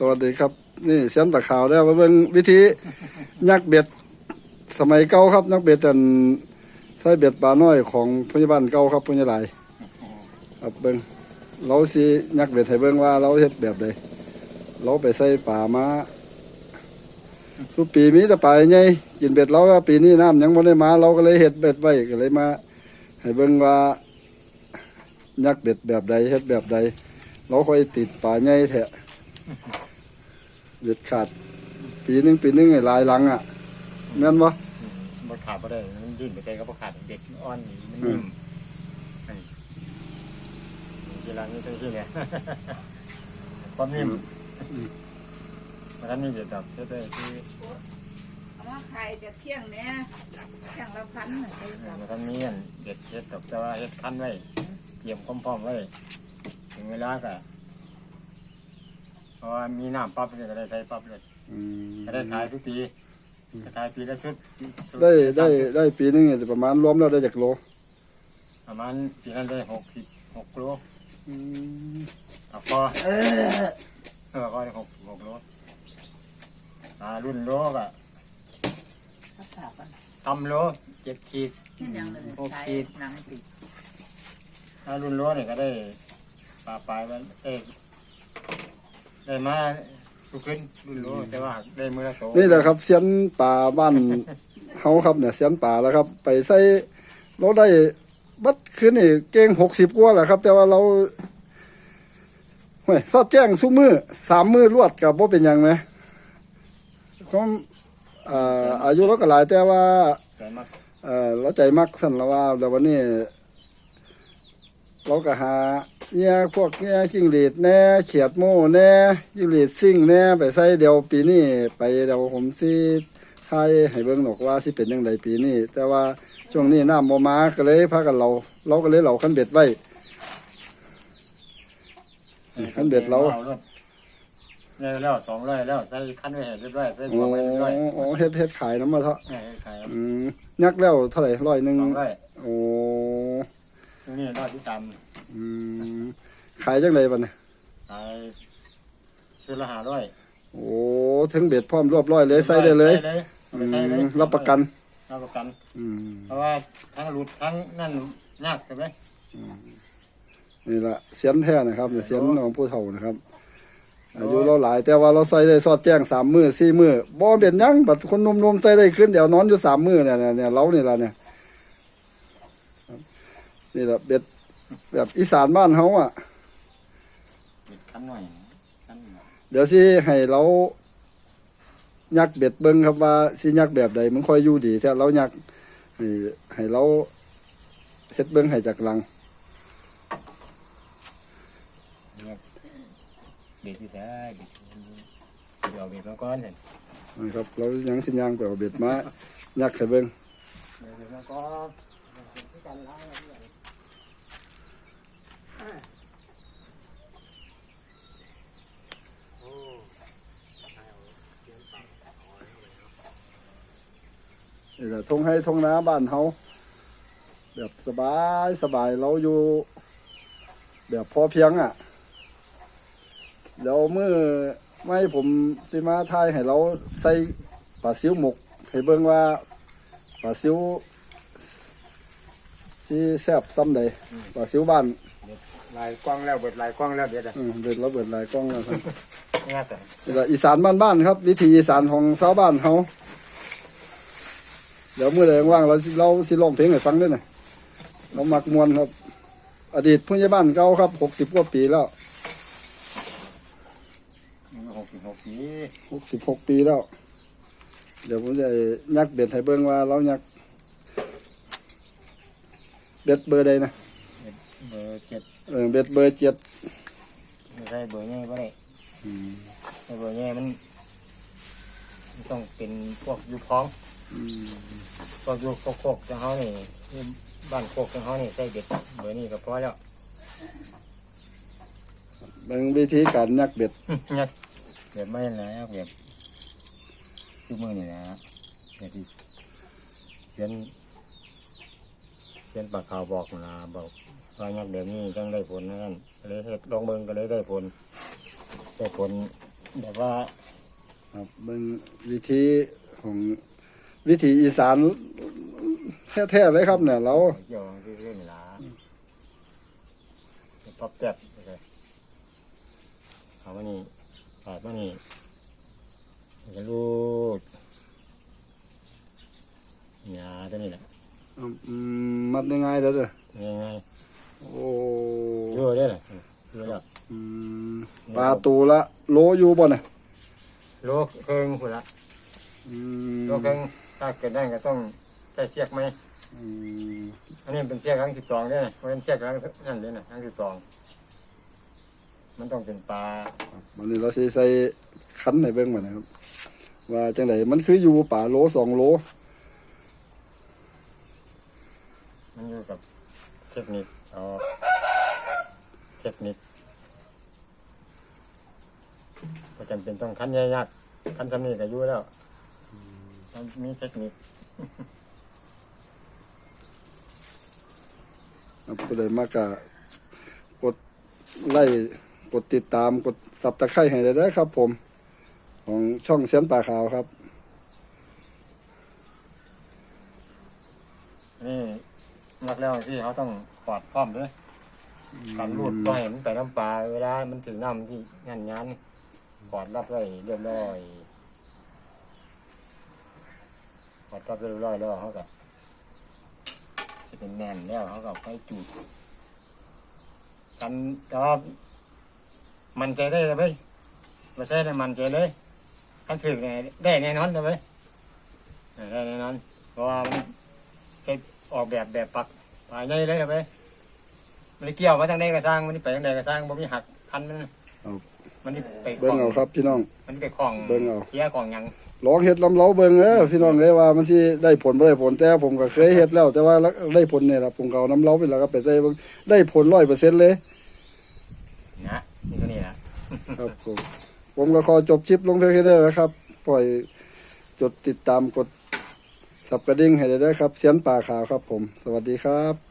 สวัสดีครับ นี่เสียนปลาขาวแล้วมาเบิ่งวิธียักเบ็ดสมัยเก่าครับ นักเบ็ดอันใช้เบ็ดปลาน้อยของพยาบาลเก่าครับพญาหลายครับเบิ่งเราสิยักเบ็ดให้เบิ่งว่าเราเฮ็ดแบบใดเราไปใส่ปลามาทุกปีมีแต่ปลาใหญ่กินเบ็ดเราว่าปีนี้น้ำยังบ่ได้มา เราก็เลยเฮ็ดเบ็ดไว้ก็เลยมา ให้เบิ่งว่ายักเบ็ดแบบใดเฮ็ดแบบใดเราค่อยติดปลาใหญ่แท้ เด็ดขาด ปีหนึงปีหนึงไอ้หลายหลังอะแม่นบ่บ่ขาดบ่ได้มันดิ้นไปใส่ก็บ่ขาดเด็กอ่อนนี่มันนิ่มนี่ทีหลังนี่จังซี่แหละความนิ่มมันก็มีเด็ดดอกเฮ็ดได้ที่เอามาขายจะเที่ยงเนี้ยเที่ยงละพันหนึ่งไปกับมันก็มีอันเด็ดเฮ็ดดอกแต่ว่าเฮ็ดคั้นไว้เตรียมพร้อมๆไว้ถึงเวลาก็ เพราะว่ามีน้ำปั๊บเนี่ยก็ได้ใส่ปั๊บเลยอืมก็ได้ขายทุกปีก็ขายปีละชุดชุได้ได้ได้ปีหนึงเนี่ยประมาณรวมแล้วได้จากโลประมาณปีนั้นได้หกสิบหกโลอืมเอาพอเออก็ได้หกหกโลอ่ารุ่นโลก็ภาษากันตำโลเจ็ดขีดเที่ยงอย่างหนึ่งโอเค ใช้หนังติดถ้ารุ่นโลเนี่ยก็ได้ปลาปลายมันได้ ได้มาทุกขึ้นรุ่นโลแต่ว่าได้มือละโตนี่แหละครับเสียนป่าบ้านเฮาครับเนี่ยเสียนป่าแล้วครับ ไปใส่เราได้บัดคืนนี่เก่งหกสิบกว่าแหละครับ แต่ว่าเราเฮ้ยซอดแจ้งซุมือสามมือรวดกับบ่เป็นหยังไหมความอ่าอายุเราก็หลายแต่ว่าแต่มาเออเราใจมักสั่นแล้วว่าแต่วันนี้ เราก็หาเนี่ยพวกเนี่ยจิ้งหรีดแน่เขียดโม่แน่จิ้งหรีดซิ่งแน่ไปใส่เดี๋ยวปีนี้ไปเดี๋ยวผมสิทายให้เบิ่งหนอกว่าสิเป็นยังไงปีนี้แต่ว่าช่วงนี้น้ำบ่มาก็เลยพากันเราเราก็เลยเหล่าคันเบ็ดไว้ขั้นเบ็ดเราอรถเนี่ยแล้วสองร้อยแล้วใส่ขั้นไว้ให้เรียบร้อยใส่โอ้หัวไว้เรียบร้อยโอ้เฮ็ดเฮ็ดขายน้ำมาเถอะเนี่ยขายครับอืมยักแล้วเท่าไหร่ร้อยหนึ่งสองร้อยโอ้ตรง นี้รอบที่สามอืมขายจังไรบัดเนี่ยขายชุดละห้าร้อยโอ้ถึงเบ็ดพร้อมรวบร้อยเลยใส่ได้เลยใส่เลยอืใส่เลยมรับประกัน รับประกัน อืมเพราะว่าทั้งหลุดทั้งนั่นยากใช่ไหมนี่ละเสียนแท้นะครับเนี่ยเสียนของผู้เฒ่านะครับ อายุเราหลายแต่ว่าเราใส่ได้สอดแจ้งสามมือสี่มือบ่เป็นหยังบัดคนหนุ่มๆใส่ได้ขึ้นเดี๋ยวนอนอยู่สามมือเนี่ยเนี่ยเนี่ยเรานี่ละเนี่ยครับ นี่ละเบ็ดแบบอีสานบ้านเฮาอะเด็ดขั้นหน่อยขั้นหน่อยเดี๋ยวสิให้เรายักเบ็ดเบิ้งครับว่าสิยักแบบใดมันค่อยอยู่ดีแต่เรายักให้ให้เราเฮ็ดเบิ้งให้จากหลัง เนี่ยเด็ดที่แท้เด็ดเดี๋ยวเอาเบ็ดมาก่อนเห็นนะครับเรายังสิย่างไปเอาเบ็ดมายักให้เบิ้ง เดี๋ยวเบ็ดมาก่อนที่การล้างอะไรอย่างนี่แหละทงให้ทงน้าบ้านเฮาแบบสบายสบายเราอยู่ แบบพอเพียงอะเดี๋ยวเมื่อไม่ผมสิมาทายให้เราใส่ปลาซิวหมก ให้เบิ่งว่าปลาซิวที่แซ่บซ้ำใดปลาซิวบ้าน ลายกว้างแล้วเบิดลายกว้างแล้วเดี๋ยวจะอืมเด็ดระเบิดหลายกล้องแล้วครับง่ายแต่นี่แหละอีสานบ้านๆครับ วิถีอีสานของชาวบ้านเฮาเดี๋ยวเมื่อใดว่างๆเราสิเราสิร้องเพลงให้ฟังด้วยนะเรามักมวนครับ อดีตผู้ใหญ่บ้านเก่าครับหกสิบกว่าปีแล้วหกสิบหกปีหกสิบหกปีแล้ว เดี๋ยวผมจะยักเบ็ดให้เบิ่งว่าเรายักเบ็ดเบอร์ใดนะ เบอร์เจ็ดเออเบ็ดเบอร์เจ็ดไม่ใช่เบอร์ใหญ่ก็ได้ไอ้เบอร์ใหญ่มันมันต้องเป็นพวกยูท้องอืมพวกยูโคกโคกจังเขานี่บ้านโคกจังเขานี่ใส่เด็ดเบอร์นี้ก็พอแล้ว เบิ่งวิธีการยักเบ็ดเนี่ยเดี๋ยวไม่นะเดี๋ยวซื้อมือนี่นะเดี๋ยวที่เขียนเขียนปากขาวบอกนะบอกว่ายักเดี๋ยวนี้จังได้ผลนะกันก็เลยเฮ็ดลองเบิ่งก็เลยได้ผลได้ผลแบบว่าครับเบิ่งวิธีของวิถีอีสานแท้ๆเลยครับเนี่ยเราเกี่ยวกับเรื่องเวลาปรับแบบเลยเอามานี่ปาดมานี่จะรูดยาตัวนี้แหละอื มมัดง่ายๆเด้อเด้อง่ายโอ้ๆเยอะได้เลยเยอะแล้วอืมปลาตูละโลอยู่บ่น่ะโลกเคิงหุ่นละอืมโลกเคิงถ้าเกิดได้ก็ต้องใช้เสียกไหมอืมอันนี้เป็นเสียกครั้งสิบสองเนี่ยเพราะเป็นเสียกครั้งนั่นเลยนะครั้งสิบสองมันต้องเป็นปลาวันนี้เราสิใส่คันให้เบิ่งบ่นะครับ ว่าจังไดมันคืออยู่ป่าโลสองโล มัน อยู่กับเทคนิคเอาเทคนิคก็จำเป็นต้องคันยากๆคันสำนีก็อยู่แล้วมันมีเทคนิคครับผู้ใดมากะกดไล่กดติดตามกดสับตะไคร้ให้ได้เด้อครับ ผม ของช่องเสียนป่าขาวครับ นี่ มักแล้วที่เขาต้องปอดพร้อมด้วยการรูดก็เห็นไปน้ำปลาเวลา มันถึงน้ำที่งานงานปอดรับไว้เรียบร้อยปอดรับเรียบร้อยแล้วเขาก็จะเป็นแน่นแล้วเขาก็ไปจูดกันแต่ว่ามันใจได้เลยไหมไม่ใช่แต่มันใจเลยขั้นถึงเนี่ยได้แน่นอนเลยไหมได้แน่นอนเพราะว่ามันเฮ็ดออกแบบแบบปัก ปลายใหญ่เลยครับเว้ยมันได้เกี่ยวมาทางใดก็สร้างมันนี่ไปทางใดก็สร้างบ่มีหักพันมันเอามันนี่ไปขเบิ่องงเอาครับพี่น้อง มันนี่ไปของเบิ่งเอาเคี้ยของหยังลองเฮ็ดลำเล้าเบิ่งเด้อพี่น้องเอ้ยว่ามันสิได้ผลบ่ได้ผลแต่ผมก็เคยเฮ็ดแล้ว แต่ว่าได้ผลเนี่ยล่ะผมก็เอาน้ำเล้าไปแล้วก็ไปใส่เบิ่งได้ผล100%เลย นะนี่ตัวนี้นะครับผมผมก็ขอจบคลิปลงเพียงแค่นี้นะครับ ปล่อยจดติดตามกด สับกระดิ่งให้ได้ครับเสียนป่าขาวครับผม สวัสดีครับ